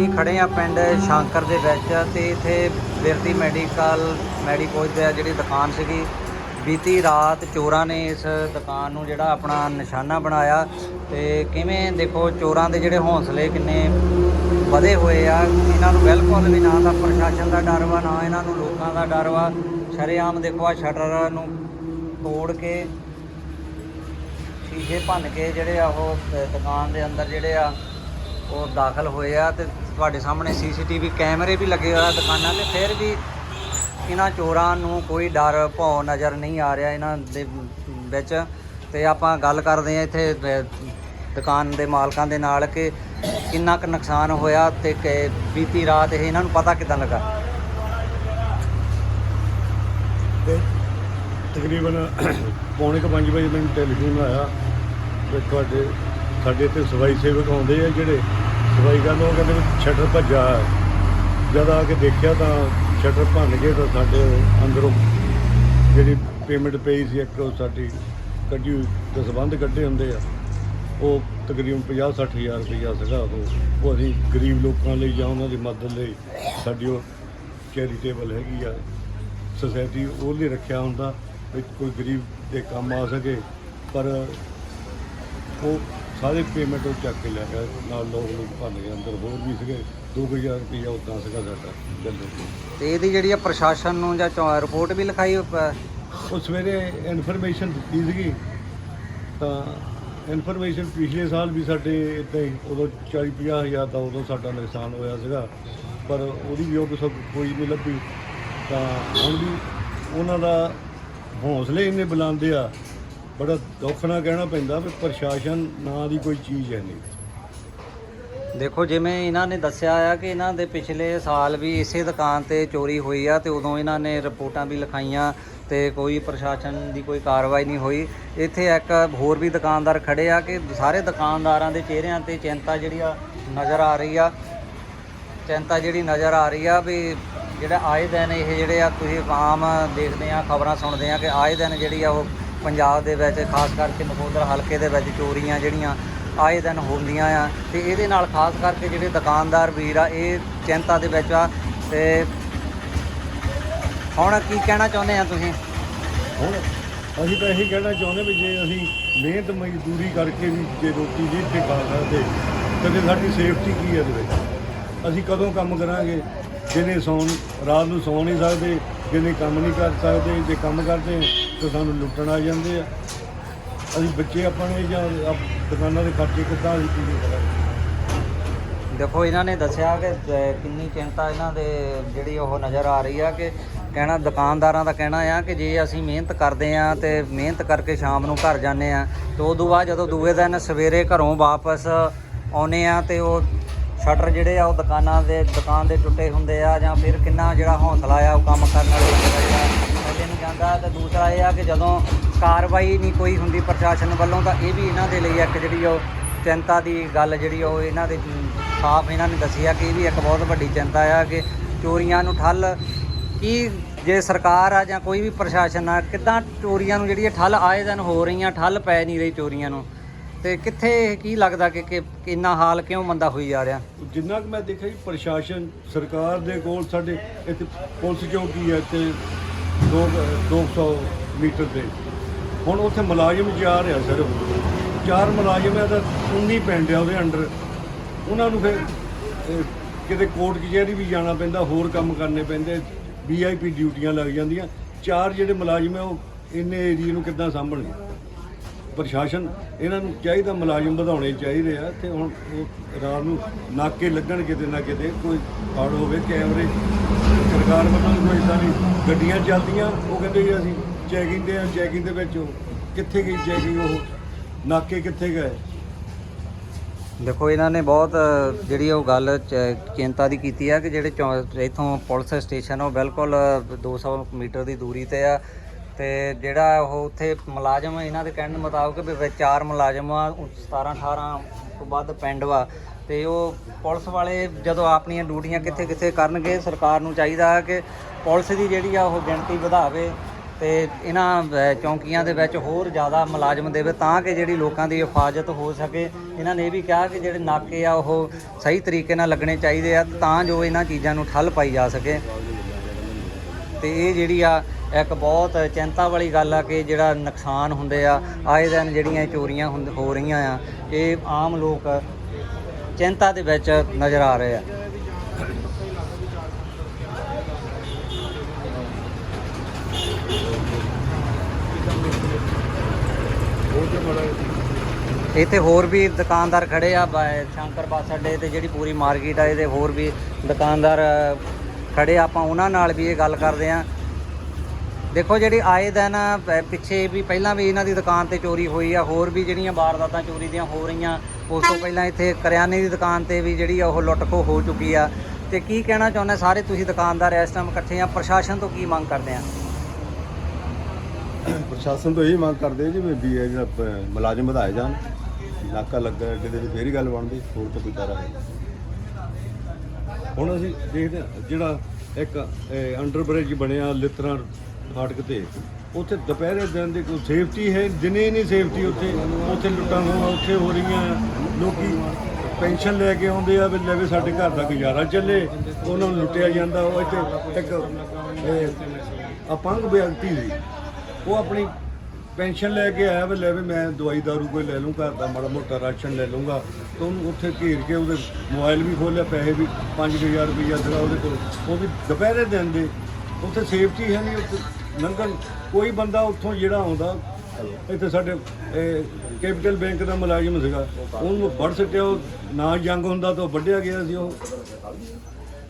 ਅਸੀਂ ਖੜੇ ਆ ਪਿੰਡ ਸ਼ਾਂਕਰ ਦੇ ਵਿੱਚ ਤੇ ਇੱਥੇ ਬਿਰਤੀ ਮੈਡੀਕਲ, ਮੈਡੀਕੋਜ ਦੇ ਜਿਹੜੀ ਦੁਕਾਨ ਸੀਗੀ, ਬੀਤੀ ਰਾਤ ਚੋਰਾਂ ਨੇ ਇਸ ਦੁਕਾਨ ਨੂੰ ਜਿਹੜਾ ਆਪਣਾ ਨਿਸ਼ਾਨਾ ਬਣਾਇਆ ਤੇ ਕਿਵੇਂ ਦੇਖੋ ਚੋਰਾਂ ਦੇ ਜਿਹੜੇ ਹੌਸਲੇ ਕਿੰਨੇ ਵਧੇ ਹੋਏ ਆ, ਇਹਨਾਂ ਨੂੰ ਬਿਲਕੁਲ ਵੀ ਨਾ ਤਾਂ ਪ੍ਰਸ਼ਾਸਨ ਦਾ ਡਰ ਵਾ, ਨਾ ਇਹਨਾਂ ਨੂੰ ਲੋਕਾਂ ਦਾ ਡਰ ਵਾ। ਸ਼ਰੇਆਮ ਦੇਖੋ ਆ ਸ਼ਟਰ ਨੂੰ ਤੋੜ ਕੇ, ਸ਼ੀਸ਼ੇ ਭੰਨ ਕੇ ਜਿਹੜੇ ਆ ਉਹ ਦੁਕਾਨ ਦੇ ਅੰਦਰ ਜਿਹੜੇ ਆ ਉਹ ਦਾਖਲ ਹੋਏ ਆ ਤੇ ਤੁਹਾਡੇ ਸਾਹਮਣੇ ਸੀਸੀਟੀਵੀ ਕੈਮਰੇ ਵੀ ਲੱਗੇ ਹੋਏ ਆ ਦੁਕਾਨਾਂ ਤੇ, ਫਿਰ ਵੀ ਇਹਨਾਂ ਚੋਰਾਂ ਨੂੰ ਕੋਈ ਡਰ, ਭੌ ਨਜ਼ਰ ਨਹੀਂ ਆ ਰਿਹਾ ਇਹਨਾਂ ਦੇ ਵਿੱਚ। ਤੇ ਆਪਾਂ ਗੱਲ ਕਰਦੇ ਆ ਇੱਥੇ ਦੁਕਾਨ ਦੇ ਮਾਲਕਾਂ ਦੇ ਨਾਲ ਕਿ ਕਿੰਨਾ ਕੁ ਨੁਕਸਾਨ ਹੋਇਆ ਤੇ ਕਿ ਬੀਤੀ ਰਾਤ ਇਹ ਇਹਨਾਂ ਨੂੰ ਪਤਾ ਕਿਦਾਂ ਲੱਗਾ? ਤੇ ਤਕਰੀਬਨ ਪੌਣੇ ਕੁ ਪੰਜ ਵਜੇ ਮੈਨੂੰ ਟੈਲੀਫੋਨ ਆਇਆ ਵੀ ਤੁਹਾਡੇ, ਸਾਡੇ ਇੱਥੇ ਸਫ਼ਾਈ ਸੇਵਕ ਆਉਂਦੇ ਆ ਜਿਹੜੇ ਦਵਾਈ ਕਰਨ ਉਹ ਕਹਿੰਦੇ ਵੀ ਸ਼ਟਰ ਭੱਜਾ। ਹੈ। ਜਦ ਆ ਕੇ ਦੇਖਿਆ ਤਾਂ ਸ਼ਟਰ ਭੰਨ ਗਏ ਤਾਂ ਸਾਡੇ ਅੰਦਰੋਂ ਜਿਹੜੀ ਪੇਮੈਂਟ ਪਈ ਸੀ, ਇੱਕ ਉਹ ਸਾਡੀ ਕੱਢੀ ਹੋਈ ਦਸਬੰਧ ਕੱਢੇ ਹੁੰਦੇ ਆ। ਉਹ ਤਕਰੀਬਨ 50 60 ਹਜ਼ਾਰ ਰੁਪਈਆ ਸੀਗਾ ਉਹ। ਉਹ ਅਸੀਂ ਗਰੀਬ ਲੋਕਾਂ ਲਈ ਜਾਂ ਉਹਨਾਂ ਦੀ ਮਦਦ ਲਈ ਸਾਡੀ ਉਹ ਚੈਰੀਟੇਬਲ ਹੈਗੀ ਆ ਸੋਸਾਇਟੀ ਉਹ ਲਈ ਰੱਖਿਆ ਹੁੰਦਾ, ਵੀ ਕੋਈ ਗਰੀਬ ਦੇ ਕੰਮ ਆ ਸਕੇ। ਪਰ ਉਹ ਸਾਰੇ ਪੇਮੈਂਟ ਉਹ ਚੱਕ ਕੇ ਲੈ ਗਿਆ ਨਾਲ ਲੋਕ ਲੋਕ ਭੰਨ ਗਏ ਅੰਦਰ ਹੋਰ ਵੀ ਸੀਗੇ 2000 ਰੁਪਈਆ ਉਦਾਂ ਸੀਗਾ ਸਾਡਾ ਚੱਲੇ ਤੇ ਇਹਦੀ ਜਿਹੜੀ ਆ ਪ੍ਰਸ਼ਾਸਨ ਨੂੰ ਜਾਂ ਚੌ- ਰਿਪੋਰਟ ਵੀ ਲਿਖਾਈ ਅ, ਉਹ ਸਵੇਰੇ ਇਨਫੋਰਮੇਸ਼ਨ ਦਿੱਤੀ ਸੀਗੀ। ਤਾਂ ਇਨਫੋਰਮੇਸ਼ਨ ਪਿਛਲੇ ਸਾਲ ਵੀ ਸਾਡੇ ਹੀ ਉਦੋਂ 40 50 ਹਜ਼ਾਰ ਦਾ ਉਦੋਂ ਸਾਡਾ ਨੁਕਸਾਨ ਹੋਇਆ ਸੀਗਾ। ਪਰ ਉਹਦੀ ਵੀ ਉਹ ਸਭ ਕੋਈ ਨਹੀਂ ਲੱਭੀ। ਤਾਂ ਹੁਣ ਵੀ ਉਹਨਾਂ ਦਾ ਹੌਸਲੇ ਇੰਨੇ ਬੁਲੰਦੇ ਆ ਬੜਾ ਦੁੱਖ ਨਾਲ ਕਹਿਣਾ ਪੈਂਦਾ ਵੀ ਪ੍ਰਸ਼ਾਸਨ ਨਾਂ ਦੀ ਕੋਈ ਚੀਜ਼ ਹੈ ਨਹੀਂ। ਦੇਖੋ, ਜਿਵੇਂ ਇਹਨਾਂ ਨੇ ਦੱਸਿਆ ਆ ਕਿ ਇਹਨਾਂ ਦੇ ਪਿਛਲੇ ਸਾਲ ਵੀ ਇਸੇ ਦੁਕਾਨ ਤੇ ਚੋਰੀ ਹੋਈ ਆ ਤੇ ਉਦੋਂ ਇਹਨਾਂ ਨੇ ਰਿਪੋਰਟਾਂ ਵੀ ਲਿਖਾਈਆਂ ਤੇ ਕੋਈ ਪ੍ਰਸ਼ਾਸਨ ਦੀ ਕੋਈ ਕਾਰਵਾਈ ਨਹੀਂ ਹੋਈ। ਇੱਥੇ ਇੱਕ ਹੋਰ ਵੀ ਦੁਕਾਨਦਾਰ ਖੜੇ ਆ ਕਿ ਸਾਰੇ ਦੁਕਾਨਦਾਰਾਂ ਦੇ ਚਿਹਰਿਆਂ ਤੇ ਚਿੰਤਾ ਜਿਹੜੀ ਆ ਨਜ਼ਰ ਆ ਰਹੀ ਆ। ਚਿੰਤਾ ਜਿਹੜੀ ਨਜ਼ਰ ਆ ਰਹੀ ਆ ਵੀ ਜਿਹੜਾ ਆਏ ਦਿਨ ਇਹ ਜਿਹੜੇ ਆ ਤੁਸੀਂ ਆਮ ਦੇਖਦੇ ਆ, ਖਬਰਾਂ ਸੁਣਦੇ ਆ ਕਿ ਆਏ ਦਿਨ ਜਿਹੜੀ ਆ ਉਹ ਪੰਜਾਬ ਦੇ ਵਿੱਚ, ਖਾਸ ਕਰਕੇ ਨਕੋਦਰ ਹਲਕੇ ਦੇ ਵਿੱਚ ਚੋਰੀਆਂ ਜਿਹੜੀਆਂ ਆਏ ਦਿਨ ਹੁੰਦੀਆਂ ਆ। ਤੇ ਇਹਦੇ ਨਾਲ ਖਾਸ ਕਰਕੇ ਜਿਹੜੇ ਦੁਕਾਨਦਾਰ ਵੀਰ ਆ, ਇਹ ਚਿੰਤਾ ਦੇ ਵਿੱਚ ਆ। ਤੇ ਹੁਣ ਕੀ ਕਹਿਣਾ ਚਾਹੁੰਦੇ ਆ ਤੁਸੀਂ? ਹੁਣ ਅਸੀਂ ਤਾਂ ਇਹੀ ਕਹਿਣਾ ਚਾਹੁੰਦੇ ਵੀ ਜੇ ਅਸੀਂ ਮਿਹਨਤ ਮਜ਼ਦੂਰੀ ਕਰਕੇ ਵੀ ਜੇ ਰੋਟੀ ਨਹੀਂ ਇੱਥੇ ਖਾ ਸਕਦੇ ਕਦੇ ਸਾਡੀ ਸੇਫਟੀ ਕੀ ਹੈ ਇਹਦੇ ਵਿੱਚ? ਅਸੀਂ ਕਦੋਂ ਕੰਮ ਕਰਾਂਗੇ? ਜਿਹਨੇ ਸੌਣ, ਰਾਤ ਨੂੰ ਸੌ ਨਹੀਂ ਸਕਦੇ, ਜਿਹਨੇ ਕੰਮ ਨਹੀਂ ਕਰ ਸਕਦੇ, ਜੇ ਕੰਮ ਕਰਦੇ ਤਾਂ ਸਾਨੂੰ ਲੁੱਟਣ ਆ ਜਾਂਦੇ ਆ। ਅਸੀਂ ਬੱਚੇ ਆਪਣੇ ਜਾਂ ਆਪ- ਦੁਕਾਨਾਂ ਦੇ ਖਰਚੇ ਕਿੱਦਾਂ ਅਸੀਂ ਪੂਰੇ ਕਰਾਂਗੇ ਦੇਖੋ ਇਹਨਾਂ ਨੇ ਦੱਸਿਆ ਕਿ ਅਹ, ਕਿੰਨੀ ਚਿੰਤਾ ਇਹਨਾਂ ਦੇ ਜਿਹੜੀ ਉਹ ਨਜ਼ਰ ਆ ਰਹੀ ਆ ਕਿ ਕਹਿਣਾ ਦੁਕਾਨਦਾਰਾਂ ਦਾ ਕਹਿਣਾ ਆ ਕਿ ਜੇ ਅਸੀਂ ਮਿਹਨਤ ਕਰਦੇ ਆ ਤੇ ਮਿਹਨਤ ਕਰਕੇ ਸ਼ਾਮ ਨੂੰ ਘਰ ਜਾਂਦੇ ਆ ਤੇ ਉਦੋਂ ਬਾਅਦ ਜਦੋਂ ਦੂਏ ਦਿਨ ਸਵੇਰੇ ਘਰੋਂ ਵਾਪਸ ਆਉਨੇ ਆ ਤੇ ਉਹ ਸ਼ਟਰ ਜਿਹੜੇ ਆ ਉਹ ਦੁਕਾਨਾਂ ਦੇ ਦੁਕਾਨ ਦੇ ਟੁੱਟੇ ਹੁੰਦੇ ਆ ਜਾਂ ਫਿਰ ਕਿੰਨਾ ਜਿਹੜਾ ਹੌਸਲਾ ਆ ਉਹ ਕੰਮ ਕਰਨ ਵਾਲੇ ਦਾ ਜਿਹੜਾ ਮੁਹੱਲੇ ਨੂੰ ਜਾਂਦਾ ਤੇ ਦੂਸਰਾ ਇਹ ਆ ਕਿ ਜਦੋਂ ਕਾਰਵਾਈ ਨਹੀਂ ਕੋਈ ਹੁੰਦੀ ਪ੍ਰਸ਼ਾਸਨ ਵੱਲੋਂ, ਤਾਂ ਇਹ ਵੀ ਇਹਨਾਂ ਦੇ ਲਈ ਇੱਕ ਜਿਹੜੀ ਉਹ ਚਿੰਤਾ ਦੀ ਗੱਲ ਜਿਹੜੀ ਉਹ ਇਹਨਾਂ ਦੇ ਸਾਫ਼ ਇਹਨਾਂ ਨੇ ਦੱਸਿਆ ਕਿ ਇਹ ਵੀ ਇੱਕ ਬਹੁਤ ਵੱਡੀ ਚਿੰਤਾ ਆ ਕਿ ਚੋਰੀਆਂ ਨੂੰ ਠੱਲ ਕੀ ਜੇ ਸਰਕਾਰ ਆ ਜਾਂ ਕੋਈ ਵੀ ਪ੍ਰਸ਼ਾਸਨ ਆ, ਕਿਦਾਂ ਚੋਰੀਆਂ ਨੂੰ ਜਿਹੜੀ ਠੱਲ ਆਏ ਦਿਨ ਹੋ ਰਹੀਆਂ, ਠੱਲ ਪੈ ਨਹੀਂ ਰਹੀ ਚੋਰੀਆਂ ਨੂੰ। ਤੇ ਕਿੱਥੇ ਇਹ ਕੀ ਲੱਗਦਾ ਕਿ ਕਿੰਨਾ ਹਾਲ ਕਿਉਂ ਮੰਦਾ ਹੋਈ ਜਾ ਰਿਹਾ? ਜਿੰਨਾ ਕਿ ਮੈਂ ਦੇਖਿਆ ਜੀ, ਪ੍ਰਸ਼ਾਸਨ ਸਰਕਾਰ ਦੇ ਕੋਲ ਸਾਡੇ ਇੱਥੇ ਪੁਲਿਸ ਚੌਕੀ ਹੈ ਤੇ 2 200 ਮੀਟਰ ਤੇ ਹੁਣ ਉੱਥੇ ਮੁਲਾਜ਼ਮ ਜਾ ਰਿਹਾ ਸਿਰਫ ਚਾਰ ਮੁਲਾਜ਼ਮ ਆ ਤਾਂ 19 ਪਿੰਡ ਆ ਉਹਦੇ ਅੰਡਰ। ਉਹਨਾਂ ਨੂੰ ਫਿਰ ਕਿਤੇ ਕੋਰਟ ਕਚਹਿਰੀ ਵੀ ਜਾਣਾ ਪੈਂਦਾ, ਹੋਰ ਕੰਮ ਕਰਨੇ ਪੈਂਦੇ ਵੀਆਈਪੀ ਡਿਊਟੀਆਂ ਲੱਗ ਜਾਂਦੀਆਂ। ਚਾਰ ਜਿਹੜੇ ਮੁਲਾਜ਼ਮ ਹੈ ਉਹ ਇੰਨੇ ਏਰੀਆ ਨੂੰ ਕਿੱਦਾਂ ਸੰਭਲਣਗੇ ਪ੍ਰਸ਼ਾਸਨ, ਇਹਨਾਂ ਨੂੰ ਚਾਹੀਦਾ ਮੁਲਾਜ਼ਮ ਵਧਾਉਣੇ ਚਾਹੀਦੇ ਆ, ਤੇ ਹੁਣ ਉਹ ਰਾਤ ਨੂੰ ਨਾਕੇ ਲੱਗਣ ਕਿਤੇ ਨਾ ਕਿਤੇ, ਕੋਈ ਫੜ ਹੋਵੇ ਕੈਮਰੇ। ਸਰਕਾਰ ਵੱਲੋਂ ਕੋਈ ਇਦਾਂ ਦੀ ਗੱਡੀਆਂ ਚੱਲਦੀਆਂ, ਉਹ ਕਹਿੰਦੇ ਜੀ ਅਸੀਂ ਚੈਕਿੰਗ ਤੇ ਚੈਕਿੰਗ ਦੇ ਵਿੱਚ ਉਹ ਕਿੱਥੇ ਗਈ ਚੈਕਿੰਗ ਉਹ ਨਾਕੇ ਕਿੱਥੇ ਗਏ? ਦੇਖੋ, ਇਹਨਾਂ ਨੇ ਬਹੁਤ, ਜਿਹੜੀ ਉਹ ਗੱਲ ਚ- ਚਿੰਤਾ ਦੀ ਕੀਤੀ ਆ ਕਿ ਜਿਹੜੇ ਚੌ- ਇੱਥੋਂ ਪੁਲਿਸ ਸਟੇਸ਼ਨ ਉਹ ਬਿਲਕੁਲ 200 ਮੀਟਰ ਦੀ ਦੂਰੀ ਤੇ ਆ ਤੇ ਜਿਹੜਾ ਉਹ ਉੱਥੇ ਮੁਲਾਜ਼ਮ ਇਹਨਾਂ ਦੇ ਕਹਿਣ ਦੇ ਮੁਤਾਬਕ ਵੀ ਵਿੱਚ ਚਾਰ ਮੁਲਾਜ਼ਮ ਆ 17 18 ਤੋਂ ਵੱਧ ਪਿੰਡ ਵਾ। ਤੇ ਉਹ ਪੁਲਿਸ ਵਾਲੇ ਜਦੋਂ ਆਪਣੀਆਂ ਡਿਊਟੀਆਂ ਕਿੱਥੇ ਕਿੱਥੇ ਕਰਨਗੇ, ਸਰਕਾਰ ਨੂੰ ਚਾਹੀਦਾ ਹੈ ਕਿ ਪੁਲਿਸ ਦੀ ਜਿਹੜੀ ਆ ਉਹ ਗਿਣਤੀ ਵਧਾਵੇ ਤੇ ਇਹਨਾਂ ਚੌਂਕੀਆਂ ਦੇ ਵਿੱਚ ਹੋਰ ਜ਼ਿਆਦਾ ਮੁਲਾਜ਼ਮ ਦੇਵੇ ਤਾਂ ਕਿ ਜਿਹੜੀ ਲੋਕਾਂ ਦੀ ਹਿਫਾਜ਼ਤ ਹੋ ਸਕੇ। ਇਹਨਾਂ ਨੇ ਇਹ ਵੀ ਕਿਹਾ ਕਿ ਜਿਹੜੇ ਨਾਕੇ ਆ ਉਹ ਸਹੀ ਤਰੀਕੇ ਨਾਲ ਲੱਗਣੇ ਚਾਹੀਦੇ ਆ ਤਾਂ ਜੋ ਇਹਨਾਂ ਚੀਜ਼ਾਂ ਨੂੰ ਠੱਲ ਪਾਈ ਜਾ ਸਕੇ। ਤੇ ਇਹ ਜਿਹੜੀ ਆ, ਇੱਕ ਬਹੁਤ ਚਿੰਤਾ ਵਾਲੀ ਗੱਲ ਆ ਕਿ ਜਿਹੜਾ ਨੁਕਸਾਨ ਹੁੰਦੇ ਆ, ਆਏ ਦਿਨ ਜਿਹੜੀਆਂ ਇਹ ਚੋਰੀਆਂ ਹੁੰਦ- ਹੋ ਰਹੀਆਂ ਆ, ਇਹ ਆਮ ਲੋਕ ਚਿੰਤਾ ਦੇ ਵਿੱਚ ਨਜ਼ਰ ਆ ਰਹੇ ਆ। ਇੱਥੇ ਹੋਰ ਵੀ ਦੁਕਾਨਦਾਰ ਖੜੇ ਆ ਬ- ਸ਼ੰਕਰ ਬੱਸ ਅੱਡੇ ਤੇ ਜਿਹੜੀ ਪੂਰੀ ਮਾਰਕੀਟ ਆ ਇਹਦੇ ਹੋਰ ਵੀ ਦੁਕਾਨਦਾਰ ਅ, ਖੜੇ ਆ। ਆਪਾਂ ਉਹਨਾਂ ਨਾਲ ਵੀ ਇਹ ਗੱਲ ਕਰਦੇ ਆ। ਦੇਖੋ ਜਿਹੜੀ ਆਏ ਦਿਨ ਪਿੱਛੇ ਵੀ ਪਹਿਲਾਂ ਵੀ ਇਹਨਾਂ ਦੀ ਦੁਕਾਨ ਤੇ ਚੋਰੀ ਹੋਈ ਆ ਹੋਰ ਵੀ ਜਿਹੜੀਆਂ ਵਾਰਦਾਤਾਂ ਚੋਰੀ ਦੀਆਂ ਹੋ ਰਹੀਆਂ ਉਸ ਤੋਂ ਪਹਿਲਾਂ ਇੱਥੇ ਕਰਿਆਨੇ ਦੀ ਦੁਕਾਨ ਤੇ ਵੀ ਜਿਹੜੀ ਆ ਉਹ ਲੁੱਟ ਖੋਹ ਹੋ ਚੁੱਕੀ ਆ। ਤੇ ਕੀ ਕਹਿਣਾ ਚਾਹੁੰਦੇ ਸਾਰੇ ਤੁਸੀਂ ਦੁਕਾਨਦਾਰ ਇਸ ਟਾਈਮ ਇਕੱਠੇ ਆ ਪ੍ਰਸ਼ਾਸਨ ਤੋਂ ਕੀ ਮੰਗ ਕਰਦੇ ਆ? ਪ੍ਰਸ਼ਾਸਨ ਤੋਂ ਇਹ ਮੰਗ ਕਰਦੇ ਜੀ ਵੀ ਵੀ ਇਹ ਜਿਹੜਾ ਮੁਲਾਜ਼ਮ ਵਧਾਏ ਜਾਣ। ਨਾਕਾ ਲੱਗਾ ਅੱਡੇ ਦੇ ਵਿੱਚ ਫੇਰ ਹੀ ਗੱਲ ਬਣਦੀ ਹੋਰ ਤਾਂ ਕੋਈ ਚਾਰਾ ਹੈ ਹੁਣ ਅਸੀਂ ਦੇਖਦੇ ਹਾਂ ਜਿਹੜਾ ਇੱਕ ਅੰਡਰ ਬ੍ਰਿਜ ਬਣਿਆ ਲਿਤਰਾ ਫਾਟਕ ਤੇ। ਉੱਥੇ ਦੁਪਹਿਰੇ ਦਿਨ ਦੀ ਕੋਈ ਸੇਫਟੀ ਹੈ? ਦਿਨੇ ਨਹੀਂ ਸੇਫਟੀ ਉੱਥੇ। ਉੱਥੇ ਲੁੱਟਾਂ ਹੋਣਾ ਉੱਥੇ ਹੋ ਰਹੀਆਂ। ਲੋਕੀ ਪੈਨਸ਼ਨ ਲੈ ਕੇ ਆਉਂਦੇ ਆ ਵੀ ਲੈ ਵੀ ਸਾਡੇ ਘਰ ਦਾ ਗੁਜ਼ਾਰਾ ਚੱਲੇ। ਉਹਨਾਂ ਨੂੰ ਲੁੱਟਿਆ ਜਾਂਦਾ। ਉਹ ਇੱਥੇ ਇੱਕ ਅਪੰਗ ਵਿਅਕਤੀ ਸੀ। ਉਹ ਆਪਣੀ ਪੈਨਸ਼ਨ ਲੈ ਕੇ ਆਇਆ ਵੀ ਲੈ ਵੀ ਮੈਂ ਦਵਾਈ ਦਾਰੂ ਕੋਈ ਲੈ ਲੂੰ ਘਰ ਦਾ ਮਾੜਾ ਮੋਟਾ ਰਾਸ਼ਨ ਲੈ ਲੂੰਗਾ ਤੇ ਉਹਨੂੰ ਉੱਥੇ ਘੇਰ ਕੇ ਉਹਦੇ ਮੋਬਾਈਲ ਵੀ ਖੋਲਿਆ ਪੈਸੇ ਵੀ 5000 ਰੁਪਈਆ ਜਿਹੜਾ ਉਹਦੇ ਕੋਲ। ਉਹ ਵੀ ਦੁਪਹਿਰੇ ਦਿਨ ਦੇ। ਉੱਥੇ ਸੇਫਟੀ ਹੈ ਨਹੀਂ ਉੱਥੇ। ਲੰਘਣ, ਕੋਈ ਬੰਦਾ ਉੱਥੋਂ ਜਿਹੜਾ ਆਉਂਦਾ, ਇੱਥੇ ਸਾਡੇ ਕੈਪੀਟਲ ਬੈਂਕ ਦਾ ਮੁਲਾਜ਼ਮ ਸੀਗਾ, ਉਹਨੂੰ ਵੜ ਸਕਿਆ ਉਹ ਨਾ ਜੰਗ ਹੁੰਦਾ ਤਾਂ ਉਹ ਵੱਢਿਆ ਗਿਆ ਸੀ ਉਹ।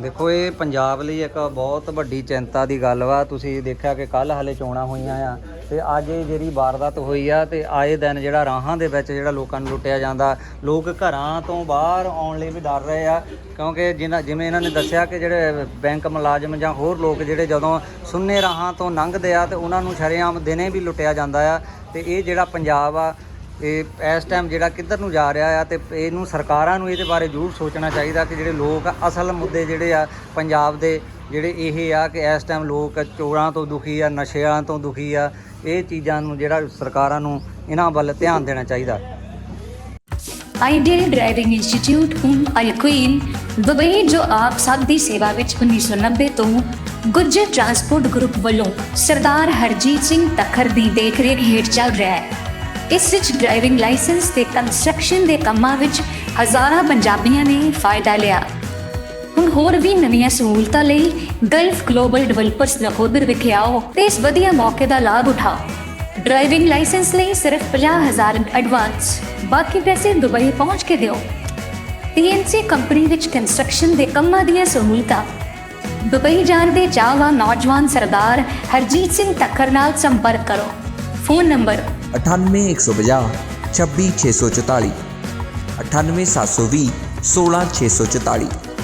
ਦੇਖੋ, ਇਹ ਪੰਜਾਬ ਲਈ ਇੱਕ ਬਹੁਤ ਵੱਡੀ ਚਿੰਤਾ ਦੀ ਗੱਲ ਵਾ। ਤੁਸੀਂ ਦੇਖਿਆ ਕਿ ਕੱਲ ਹਲੇ ਚੋਣਾਂ ਹੋਈਆਂ ਆ ਤੇ ਅੱਜ ਇਹ ਜਿਹੜੀ ਵਾਰਦਾਤ ਹੋਈ ਆ ਤੇ ਆਏ ਦਿਨ ਜਿਹੜਾ ਰਾਹਾਂ ਦੇ ਵਿੱਚ ਜਿਹੜਾ ਲੋਕਾਂ ਨੂੰ ਲੁੱਟਿਆ ਜਾਂਦਾ, ਲੋਕ ਘਰਾਂ ਤੋਂ ਬਾਹਰ ਆਉਣ ਲਈ ਵੀ ਡਰ ਰਹੇ ਆ। ਕਿਉਂਕਿ ਜਿਨ੍ਹਾਂ ਜਿਵੇਂ ਇਹਨਾਂ ਨੇ ਦੱਸਿਆ ਕਿ ਜਿਹੜੇ ਬੈਂਕ ਮੁਲਾਜ਼ਮ ਜਾਂ ਹੋਰ ਲੋਕ ਜਿਹੜੇ ਜਦੋਂ ਸੁੰਨੇ ਰਾਹਾਂ ਤੋਂ ਲੰਘਦੇ ਆ ਤੇ ਉਹਨਾਂ ਨੂੰ ਸ਼ਰੇਆਮ ਦਿਨੇ ਵੀ ਲੁੱਟਿਆ ਜਾਂਦਾ ਆ। ਤੇ ਇਹ ਜਿਹੜਾ ਪੰਜਾਬ ਆ ਇਹ ਇਸ ਟਾਈਮ ਜਿਹੜਾ ਕਿੱਧਰ ਨੂੰ ਜਾ ਰਿਹਾ ਆ ਤੇ ਇਹਨੂੰ ਸਰਕਾਰਾਂ ਨੂੰ ਇਹਦੇ ਬਾਰੇ ਜ਼ਰੂਰ ਸੋਚਣਾ ਚਾਹੀਦਾ ਕਿ ਜਿਹੜੇ ਲੋਕ ਅਸਲ ਮੁੱਦੇ ਜਿਹੜੇ ਆ ਪੰਜਾਬ ਦੇ ਜਿਹੜੇ ਇਹ ਆ ਕਿ ਇਸ ਟਾਈਮ ਲੋਕ ਚੋਰਾਂ ਤੋਂ ਦੁਖੀ ਆ, ਨਸ਼ਿਆਂ ਤੋਂ ਦੁਖੀ ਆ, ਇਹ ਚੀਜ਼ਾਂ ਨੂੰ ਜਿਹੜਾ ਸਰਕਾਰਾਂ ਨੂੰ ਇਹਨਾਂ ਵੱਲ ਧਿਆਨ ਦੇਣਾ ਚਾਹੀਦਾ। ਆਈਡੀਅਲ ਡਰਾਈਵਿੰਗ ਇੰਸਟੀਚਿਊਟ ਹੁਣ ਅਲਕੁਇਨ ਦੁਬਈ, ਜੋ ਆਪ ਸਭ ਦੀ ਸੇਵਾ ਵਿੱਚ 1990 ਤੋਂ ਗੁੱਜਰ ਟਰਾਂਸਪੋਰਟ ਗਰੁੱਪ ਵੱਲੋਂ ਸਰਦਾਰ ਹਰਜੀਤ ਸਿੰਘ ਤਖਰ ਦੀ ਦੇਖਰੇਖ ਹੇਠ ਚੱਲ ਰਿਹਾ ਹੈ। ਇਸ ਵਿੱਚ ਡਰਾਈਵਿੰਗ ਲਾਇਸੈਂਸ ਤੇ ਕੰਸਟਰਕਸ਼ਨ ਦੇ ਕੰਮਾਂ ਵਿੱਚ ਹਜ਼ਾਰਾਂ ਪੰਜਾਬੀਆਂ ਨੇ ਫਾਇਦਾ ਲਿਆ। ਹੁਣ ਹੋਰ ਵੀ ਨਵੀਆਂ ਸਹੂਲਤਾਂ ਲਈ ਗਲਫ ਗਲੋਬਲ ਡਿਵੈਲਪਰਸ ਨਕੋਦਰ ਵਿਖੇ ਆਓ ਤੇ ਇਸ ਵਧੀਆ ਮੌਕੇ ਦਾ ਲਾਭ ਉਠਾਓ। ਡਰਾਈਵਿੰਗ ਲਾਇਸੈਂਸ ਲਈ ਸਿਰਫ 50000 ਐਡਵਾਂਸ ਬਾਕੀ ਪੈਸੇ ਦੁਬਈ ਪਹੁੰਚ ਕੇ ਦਿਓ। TNC ਕੰਪਨੀ ਵਿੱਚ ਕੰਸਟਰਕਸ਼ਨ ਦੇ ਕੰਮਾਂ ਦੀਆਂ ਸਹੂਲਤਾਂ। ਦੁਬਈ ਜਾਣ ਦੇ ਚਾਹਵਾਨ ਨੌਜਵਾਨ ਸਰਦਾਰ ਹਰਜੀਤ ਸਿੰਘ ਤੱਕਰ ਨਾਲ ਸੰਪਰਕ ਕਰੋ। Phone number 98150 26644 98720 16644